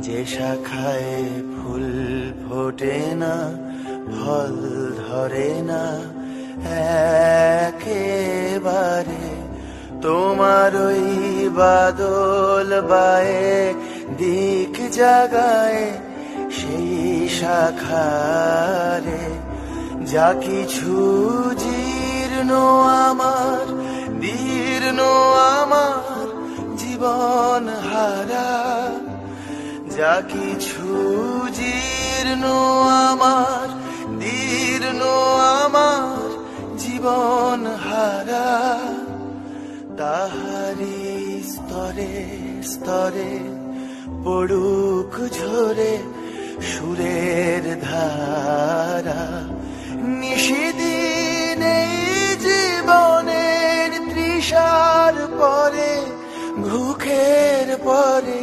যে শাখায় ফুল ফোটে না, ফল ধরে না, একেবারে তোমার ওই বাদল বায়ে দিক জাগায় সেই শাখারে। যা কিছু জীর্ণ আমার, দীর্ণ আমার জীবন হারা যা কিছু জীর্ণ আমার, দীর্ণ আমার জীবন হারা। তাহারি স্তরে স্তরে পড়ুক ঝরে সুরের ধারা। নিষিদিন জীবনের তৃষার পরে, ভুখের পরে